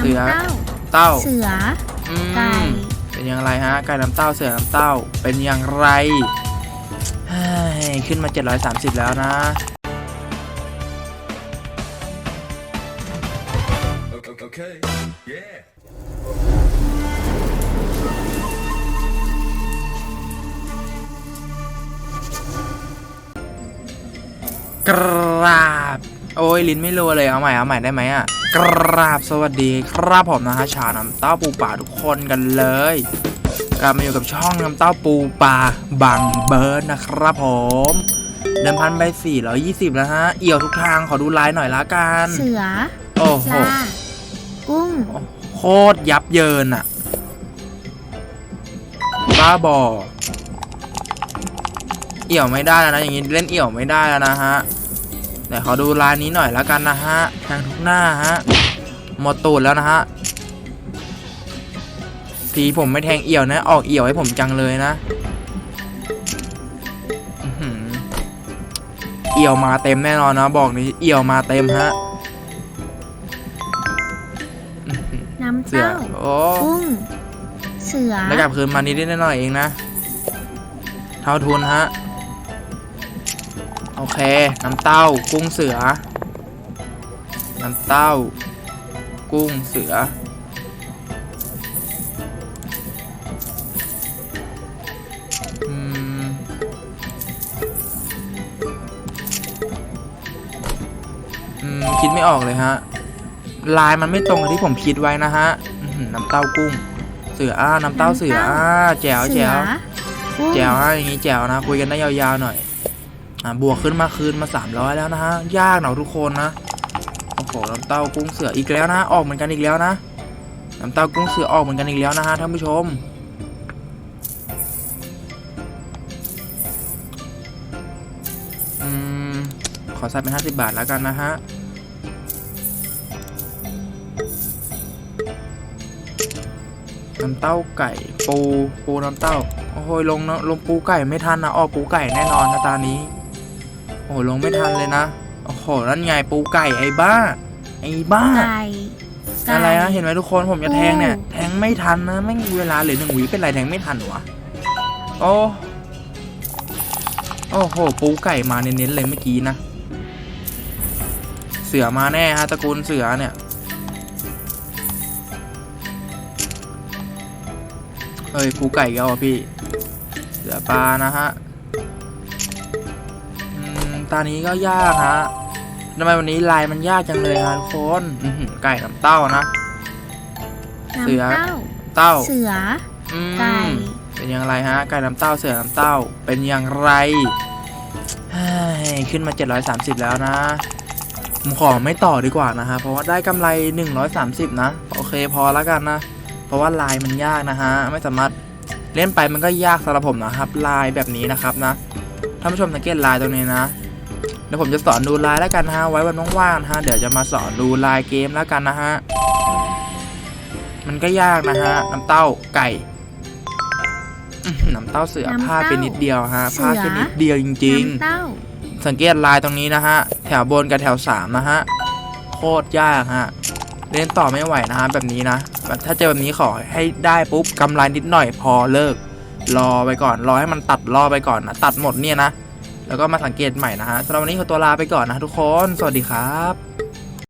เสือ น้ำเต้า เต้าเสือ อืมไก่ เป็นอย่างไรฮะไก่น้ำเต้าเสือน้ำเต้าเป็นอย่างไรเฮ้ยขึ้นมา 730 แล้วนะ Okay. Yeah. กราบ โอ้ยลิ้นไม่รัวเลยเอาใหม่เอาใหม่ได้ไหมอะกราบสวัสดีครับผมนะฮะชาน้ำเต้าปูป่าทุกคนกันเลยกลับมาอยู่กับช่องน้ำเต้าปูป่าบังเบิร์ดนะครับผมเดิมพันไป420แล้วฮะ เอี่ยวทุกทางขอดูไลน์หน่อยละกันเสือโอ้โหปลากุ้งโคตรยับเยินอะบ้าบอเอี่ยวไม่ได้แล้วนะอย่างนี้เล่นเอี่ยวไม่ได้แล้วนะฮะ แต่ขอดูร้านนี้หน่อยแล้วกันนะฮะแทงทุกหน้าฮะหมดตูดแล้วนะฮะทีผมไม่แทงเอี่ยวนะ ออกเอี่ยวให้ผมจังเลยนะอื้อหือเอี่ยวมาเต็มแน่นอนนะบอกนี้เอี่ยวมาเต็มฮะน้ำเสือเต้าโอ้กุ้งเสือแล้วกลับคืนมานิดนิดหน่อยๆเองนะ เท่าทุนฮะ โอเค น้ำเต้า กุ้งเสือ น้ำเต้า กุ้งเสือ อืม อืม คิดไม่ออกเลยฮะ ลายมันไม่ตรงกับที่ผมคิดไว้นะฮะอื้อหือน้ำเต้ากุ้ง เสืออ่าน้ำเต้าเสืออ่าแจ๋วเสืแจ๋วกุ้งแจ๋วฮะอย่างนี้แจ๋วนะ คุยกันได้ยาวๆหน่อยอ่า บวกขึ้นมาคืนมา 300 แล้วนะฮะ ยากหน่อยทุกคนนะ โอ้โหน้ำเต้ากุ้งเสืออีกแล้วนะ ออกเหมือนกันอีกแล้วนะ น้ำเต้ากุ้งเสือออกเหมือนกันอีกแล้วนะฮะท่านผู้ชม อืม ขอใส่เป็น 50 บาทแล้วกันนะฮะน้ำเต้าไก่ปูปูน้ำเต้า โอ้โหลงลงปูไก่ไม่ทันนะออกปูไก่แน่นอนนะตานี้ อ้โหลงไม่ทันเลยนะ โอ้โห นั่นไงปูไก่ไอ้บ้า ไอ้บ้า ไก่ไก่อะไรนะ เห็นไหมทุกคน ผมจะแทงเนี่ยปูแทงไม่ทันนะ ไม่มีเวลาเหลือหนึ่งหวีเป็นไรแทงไม่ทันวะ โอ้ โอ้โห ปูไก่มาเน้นๆเลยเมื่อกี้นะ เสือมาแน่ฮะตระกูลเสือเนี่ยเฮ้ยปูไก่ก็อะพี่ เสือปลานะฮะอืม ตานี้ก็ยากฮะทำไมวันนี้ลายมันยากจังเลยฮะทุกคนอื้อหือไก่น้ำเต้านะ เสือน้ำเต้าเต้า เสืออืมไก่เป็นอย่างไรฮะ ไก่น้ำเต้า เสือน้ำเต้า เป็นอย่างไรเฮ้ยขึ้นมา 730 แล้วนะผมขอไม่ต่อดีกว่านะฮะ เพราะว่าได้กำไร 130 นะ โอเคพอแล้วกันนะ เพราะว่าลายมันยากนะฮะ ไม่สามารถเล่นไปมันก็ยากสำหรับผมนะครับ ลายแบบนี้นะครับนะ ท่านผู้ชมสังเกตลายตรงนี้นะเดี๋ยวผมจะสอนดูลายแล้วกันนะฮะ ไว้วันว่างๆนะฮะ เดี๋ยวจะมาสอนดูลายเกมแล้วกันนะฮะ มันก็ยากนะฮะ น้ำเต้าไก่อื้อหือน้ำเต้าเสือน้ำพลาดไปเต้านิดเดียวฮะเสืพอลาดแค่นิดเดียวจริงน้ำเต้าๆสังเกตลายตรงนี้นะฮะ แถวบนกับแถวสามนะฮะ โคตรยากฮะ เล่นต่อไม่ไหวนะฮะแบบนี้นะแบบถ้าเจอแบบนี้ขอให้ได้ปุ๊บกำไรนิดหน่อยพอเลิก รอไปก่อน รอให้มันตัดรอไปก่อนนะ ตัดหมดเนี่ยนะ แล้วก็มาสังเกตใหม่นะฮะสำหรับวันนี้ขอตัวลาไปก่อนนะทุกคน สวัสดีครับ